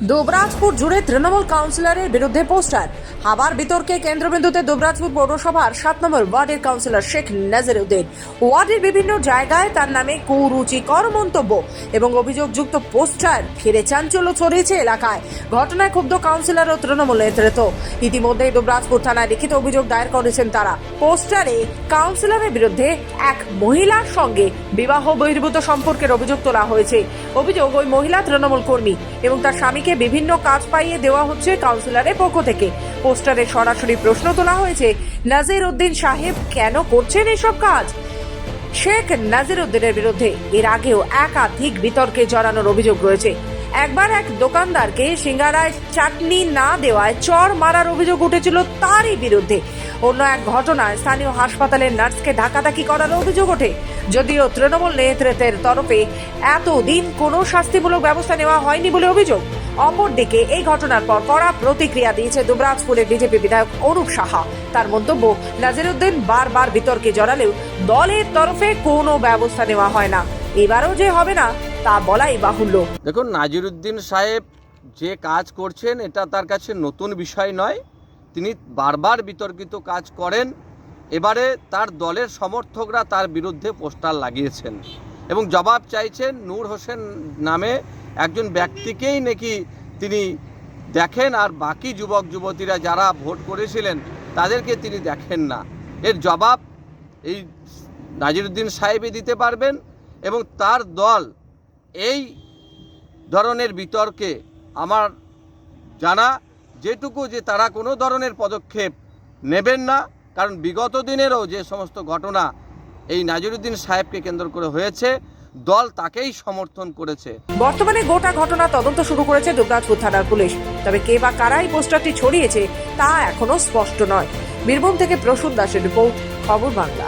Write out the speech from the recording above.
দুবরাজপুর জুড়ে তৃণমূল কাউন্সিলরের বিরুদ্ধে পোস্টার। আবার বিতর্কে কেন্দ্রবিন্দুতে দুবরাজপুর পৌরসভার সাত নম্বর ওয়ার্ডের কাউন্সিলর শেখ নাজির উদ্দিন ওয়ার্ডের বিভিন্ন জায়গায় তার নামে কুরুচিকর মন্তব্য এবং অভিযোগযুক্ত পোস্টার ঘিরে চাঞ্চল্য ছড়িয়েছে এলাকায়। ঘটনায় ক্ষুব্ধ কাউন্সিলর ও তৃণমূল নেতৃত্ব। ইতিমধ্যেই দুবরাজপুর থানায় লিখিত অভিযোগ দায়ের করেছেন তারা। পোস্টারে কাউন্সিলরের বিরুদ্ধে এক মহিলার সঙ্গে বিবাহ বহির্ভূত সম্পর্কের অভিযোগ তোলা হয়েছে। অভিযোগ ওই মহিলা তৃণমূল কর্মী এবং তার স্বামীকে বিভিন্ন কাজ পাইয়ে দেওয়া হচ্ছে কাউন্সিলরের পক্ষ থেকে। পোস্টারে সরাসরি প্রশ্ন তোলা হয়েছে, নাজির উদ্দিন সাহেব কেন করছেন এসব কাজ? শেখ নাজির উদ্দিনের বিরুদ্ধে এর আগেও একাধিক বিতর্কে জড়ানোর অভিযোগ রয়েছে। একবার এক দোকানদারকে সিঙ্গারায় চাটনি না দেওয়ায় চর মারার অভিযোগ উঠেছিল তারই বিরুদ্ধে। অন্য এক ঘটনায় স্থানীয় হাসপাতালের নার্সকে ধাকাধাকি করার অভিযোগ ওঠে। যদিও তৃণমূল নেতৃত্বের তরফে এতদিন কোনো শাস্তিমূলক ব্যবস্থা নেওয়া হয়নি বলে অভিযোগ, অপরদিকে এই ঘটনার পর কড়া প্রতিক্রিয়া দিয়েছে দুবরাজপুরের বিজেপি বিধায়ক অরূপ সাহা। তার মন্তব্য, নাজিরুদ্দিন বারবার বিতর্কে জড়ালেও দলের তরফে কোনো ব্যবস্থা নেওয়া হয় না। এবারও যে হবে না, তা বলাই বাহুল্য। দেখুন, নাজিরুদ্দিন সাহেব যে কাজ করছেন, এটা তার কাছে নতুন বিষয় নয়। তিনি বারবার বিতর্কিত কাজ করেন। এবারে তার দলের সমর্থকরা তার বিরুদ্ধে পোস্টার লাগিয়েছেন এবং জবাব চাইছেন নূর হোসেন নামে একজন ব্যক্তিকেই নাকি তিনি দেখেন আর বাকি যুবক যুবতীরা যারা ভোট করেছিলেন তাদেরকে তিনি দেখেন না। এর জবাব এই নাজিরুদ্দিন সাহেবই দিতে পারবেন এবং তার দল এই ধরনের বিতর্কে আমার জানা যেটুকু যে তারা কোনো ধরনের পদক্ষেপ নেবেন না। কারণ বিগত দিনেরও যে সমস্ত ঘটনা এই নাজিরুদ্দিন সাহেবকে কেন্দ্র করে হয়েছে, দল তাকেই সমর্থন করেছে। বর্তমানে গোটা ঘটনা তদন্ত শুরু করেছে দুর্গাপুর থানার পুলিশ। তবে কে বা কারাই পোস্টারটি ছড়িয়েছে তা এখনও স্পষ্ট নয়। বীরভূম থেকে প্রসূন দাসের রিপোর্ট, খবর বাংলা।